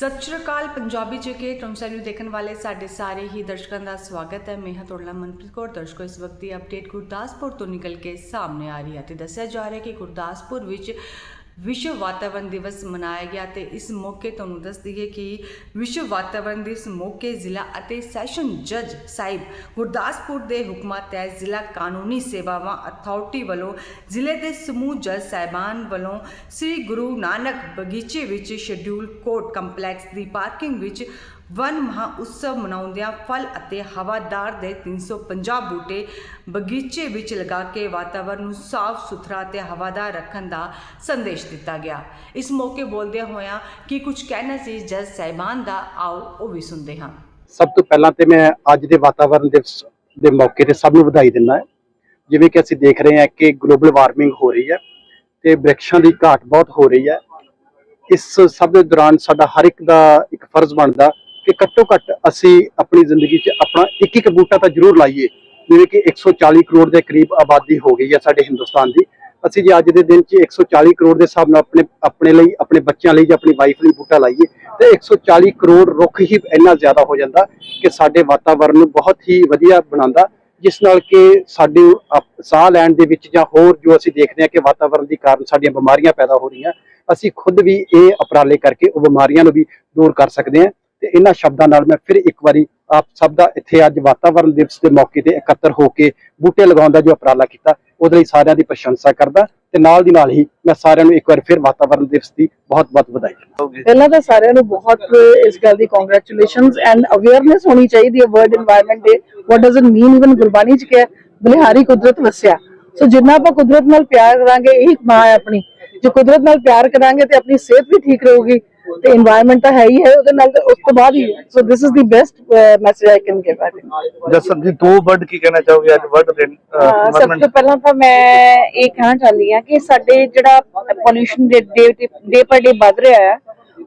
ਸਤਿ ਸ਼੍ਰੀ ਅਕਾਲ, ਪੰਜਾਬੀ ਜੇਕੇ ਟ੍ਰਾਂਸਲੇਟ ਨੂੰ ਦੇਖਣ ਵਾਲੇ ਸਾਡੇ ਸਾਰੇ ਹੀ ਦਰਸ਼ਕਾਂ ਦਾ ਸਵਾਗਤ ਹੈ। ਮੈਂ ਹਾਂ ਤੁਹਾਡਾ ਮਨਪ੍ਰੀਤ ਕੌਰ। ਦਰਸ਼ਕੋ, ਇਸ ਵਕਤ ਦੀ ਅਪਡੇਟ ਗੁਰਦਾਸਪੁਰ ਤੋਂ ਨਿਕਲ ਕੇ ਸਾਹਮਣੇ ਆ ਰਹੀ ਹੈ ਤੇ ਦੱਸਿਆ ਜਾ ਰਿਹਾ ਹੈ ਕਿ ਗੁਰਦਾਸਪੁਰ ਵਿੱਚ ਵਿਸ਼ਵ ਵਾਤਾਵਰਣ ਦਿਵਸ ਮਨਾਇਆ ਗਿਆ ਤੇ ਇਸ ਮੌਕੇ ਤੁਹਾਨੂੰ ਦੱਸ ਦਈਏ ਕਿ ਵਿਸ਼ਵ ਵਾਤਾਵਰਣ ਦਿਵਸ ਮੌਕੇ ਜ਼ਿਲ੍ਹਾ ਅਤੇ ਸੈਸ਼ਨ ਜੱਜ ਸਾਹਿਬ ਗੁਰਦਾਸਪੁਰ ਦੇ ਹੁਕਮਾਂ ਤਹਿਤ ਜ਼ਿਲ੍ਹਾ ਕਾਨੂੰਨੀ ਸੇਵਾਵਾਂ ਅਥਾਰਟੀ ਵੱਲੋਂ ਜ਼ਿਲ੍ਹੇ ਦੇ ਸਮੂਹ ਜੱਜ ਸਾਹਿਬਾਨ ਵੱਲੋਂ ਸ੍ਰੀ ਗੁਰੂ ਨਾਨਕ ਬਗੀਚੇ ਵਿੱਚ ਸ਼ੈਡਿਊਲ ਕੋਰਟ ਕੰਪਲੈਕਸ ਦੀ ਪਾਰਕਿੰਗ ਵਿੱਚ ਵਨ ਮਹਾ ਉਤਸਵ ਮਨਾਉਂਦਿਆਂ ਫਲ ਅਤੇ ਹਵਾਦਾਰ ਦੇ 350 ਬੂਟੇ ਬਗੀਚੇ ਵਿੱਚ ਲਗਾ ਕੇ ਵਾਤਾਵਰਣ ਨੂੰ ਸਾਫ਼ ਸੁਥਰਾ ਤੇ ਹਵਾਦਾਰ ਰੱਖਣ ਦਾ ਸੰਦੇਸ਼ ਦਿੱਤਾ ਗਿਆ। ਇਸ ਮੌਕੇ ਬੋਲਦਿਆਂ ਹੋਇਆਂ ਕਿ ਕੁਝ ਕਹਿਣਾ ਸੀ, ਜੱਜ ਸਾਹਿਬਾਨ ਦਾ, ਆਓ ਉਹ ਵੀ ਸੁਣਦੇ ਹਾਂ। ਸਭ ਤੋਂ ਪਹਿਲਾਂ ਤੇ ਮੈਂ ਅੱਜ ਦੇ ਵਾਤਾਵਰਣ ਦਿਵਸ ਦੇ ਮੌਕੇ ਤੇ ਸਭ ਨੂੰ ਵਧਾਈ ਦਿੰਦਾ ਹਾਂ। ਜਿਵੇਂ ਕਿ ਅਸੀਂ ਦੇਖ ਰਹੇ ਹਾਂ ਕਿ ਗਲੋਬਲ ਵਾਰਮਿੰਗ ਹੋ ਰਹੀ ਹੈ ਤੇ ਬ੍ਰਿਕਸ਼ਾਂ ਦੀ ਘਾਟ ਬਹੁਤ ਹੋ ਰਹੀ ਹੈ। ਇਸ ਸਭ ਦੇ ਦੌਰਾਨ ਸਾਡਾ ਹਰ ਇੱਕ ਦਾ ਇੱਕ ਫਰਜ਼ ਬਣਦਾ ਕਿ ਘੱਟੋ ਘੱਟ ਅਸੀਂ ਆਪਣੀ ਜ਼ਿੰਦਗੀ 'ਚ ਆਪਣਾ ਇੱਕ ਇੱਕ ਬੂਟਾ ਤਾਂ ਜ਼ਰੂਰ ਲਾਈਏ। ਜਿਵੇਂ ਕਿ 140 ਕਰੋੜ ਦੇ ਕਰੀਬ ਆਬਾਦੀ ਹੋ ਗਈ ਹੈ ਸਾਡੇ ਹਿੰਦੁਸਤਾਨ ਦੀ। ਅਸੀਂ ਜੇ ਅੱਜ ਦੇ ਦਿਨ 'ਚ 140 ਕਰੋੜ ਦੇ ਹਿਸਾਬ ਨਾਲ ਆਪਣੇ ਆਪਣੇ ਲਈ, ਆਪਣੇ ਬੱਚਿਆਂ ਲਈ ਜਾਂ ਆਪਣੀ ਵਾਈਫ ਲਈ ਬੂਟਾ ਲਾਈਏ, ਤੇ 140 ਕਰੋੜ ਰੁੱਖ ਹੀ ਇੰਨਾ ਜ਼ਿਆਦਾ ਹੋ ਜਾਂਦਾ ਕਿ ਸਾਡੇ ਵਾਤਾਵਰਣ ਨੂੰ ਬਹੁਤ ਹੀ ਵਧੀਆ ਬਣਾਉਂਦਾ, ਜਿਸ ਨਾਲ ਕਿ ਸਾਡੇ ਸਾਹ ਲੈਣ ਦੇ ਵਿੱਚ ਜਾਂ ਹੋਰ ਜੋ ਅਸੀਂ ਦੇਖਦੇ ਹਾਂ ਕਿ ਵਾਤਾਵਰਣ ਦੀ ਕਾਰਨ ਸਾਡੀਆਂ ਬਿਮਾਰੀਆਂ ਪੈਦਾ ਹੋ ਰਹੀਆਂ, ਅਸੀਂ ਖੁਦ ਵੀ ਇਹ ਉਪਰਾਲੇ ਕਰਕੇ ਉਹ ਬਿਮਾਰੀਆਂ ਨੂੰ ਵੀ ਦੂਰ ਕਰ ਸਕਦੇ ਹਾਂ। ਤੇ ਇਹਨਾਂ ਸ਼ਬਦਾਂ ਨਾਲ ਮੈਂ ਫਿਰ ਇੱਕ ਵਾਰੀ ਆਪ ਸਭ ਦਾ ਇੱਥੇ ਅੱਜ ਵਾਤਾਵਰਣ ਦਿਵਸ ਦੇ ਮੌਕੇ ਤੇ ਇਕੱਤਰ ਹੋ ਕੇ ਬੂਟੇ ਲਗਾਉਣ ਦਾ ਜੋ ਉਪਰਾਲਾ ਕੀਤਾ, ਉਹਦੇ ਲਈ ਸਾਰਿਆਂ ਦੀ ਪ੍ਰਸ਼ੰਸਾ ਕਰਦਾ ਤੇ ਨਾਲ ਦੀ ਨਾਲ ਹੀ ਮੈਂ ਸਾਰਿਆਂ ਨੂੰ ਇੱਕ ਵਾਰ ਫਿਰ ਵਾਤਾਵਰਣ ਦਿਵਸ ਦੀ ਬਹੁਤ-ਬਹੁਤ ਵਧਾਈ ਪਹਿਲਾਂ ਤਾਂ ਸਾਰਿਆਂ ਨੂੰ ਬਹੁਤ ਇਸ ਗੱਲ ਦੀ ਕੰਗ੍ਰੈਚੁਲੇਸ਼ਨਸ ਐਂਡ ਅਵੇਅਰਨੈਸ ਹੋਣੀ ਚਾਹੀਦੀ ਹੈ world environment day what does it mean even Gurbani ਚ ਕਿਹਾ, ਬਲਿਹਾਰੀ ਕੁਦਰਤ ਵਸਿਆ। ਸੋ ਜਿੰਨਾ ਆਪਾਂ ਕੁਦਰਤ ਨਾਲ ਪਿਆਰ ਕਰਾਂਗੇ, ਇਹ ਇੱਕ ਮਾਂ ਹੈ ਆਪਣੀ। ਜੇ ਕੁਦਰਤ ਨਾਲ ਪਿਆਰ ਕਰਾਂਗੇ ਤੇ ਆਪਣੀ ਸਿਹਤ ਵੀ ਠੀਕ ਰਹੂਗੀ। ਤੇ এনवायरमेंट ਤਾਂ ਹੈ ਹੀ ਹੈ ਉਹਦੇ ਨਾਲ ਉਸ ਤੋਂ ਬਾਅਦ ਹੀ so this is the best message I can give I think Jasan ji ਦੋ ਵਰਡ ਕੀ ਕਹਿਣਾ ਚਾਹੋਗੇ ਅੱਜ? ਵਰਡ ਦੇ ਸਭ ਤੋਂ ਪਹਿਲਾਂ ਤਾਂ ਮੈਂ ਇਹ ਕਹਿਣਾ ਚਾਹੁੰਦੀ ਆ ਕਿ ਸਾਡੇ ਜਿਹੜਾ ਪੋਲੂਸ਼ਨ ਦੇ ਡੇ ਪਰ ਡੇ ਵੱਧ ਰਿਹਾ ਹੈ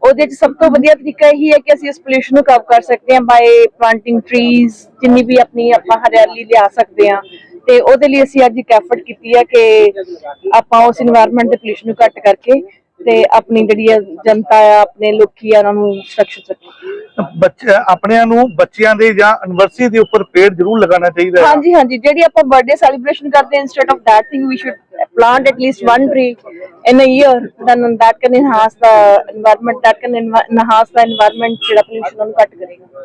ਉਹਦੇ ਚ ਸਭ ਤੋਂ ਵਧੀਆ ਤਰੀਕਾ ਇਹ ਹੈ ਕਿ ਅਸੀਂ ਇਸ ਪੋਲੂਸ਼ਨ ਨੂੰ ਕਾਬੂ ਕਰ ਸਕਦੇ ਹਾਂ ਬਾਈ ਪਲਾਂਟਿੰਗ ਟਰੀਜ਼ ਜਿੰਨੀ ਵੀ ਆਪਣੀ ਆਪਾਂ ਹਰਿਆਲੀ ਲਿਆ ਸਕਦੇ ਹਾਂ। ਤੇ ਉਹਦੇ ਲਈ ਅਸੀਂ ਅੱਜ ਇੱਕ ਐਫਰਟ ਕੀਤੀ ਹੈ ਕਿ ਆਪਾਂ ਉਸ এনवायरमेंट ਦੇ ਪੋਲੂਸ਼ਨ ਨੂੰ ਘੱਟ ਕਰਕੇ ਤੇ ਆਪਣੀ ਜਿਹੜੀ ਹੈ ਜਨਤਾ ਆ ਆਪਣੇ ਲੋਕੀ ਆ ਉਹਨਾਂ ਨੂੰ ਸੁਰੱਖਿਅਤ ਰੱਖੀਏ ਬੱਚੇ ਆਪਣਿਆਂ ਨੂੰ ਬੱਚਿਆਂ ਦੇ ਜਾਂ ਐਨਵਰਸਰੀ ਦੇ ਉੱਪਰ ਪੇੜ ਜ਼ਰੂਰ ਲਗਾਉਣਾ ਚਾਹੀਦਾ ਹੈ ਹਾਂਜੀ ਹਾਂਜੀ ਜਿਹੜੀ ਆਪਾਂ ਬਰਥਡੇ ਸੈਲੀਬ੍ਰੇਸ਼ਨ ਕਰਦੇ instead of that thing we should plant at least one tree in a year then that can enhance the environment that can enhance the environment ਜਿਹੜਾ pollution ਨੂੰ ਘੱਟ ਕਰੇਗਾ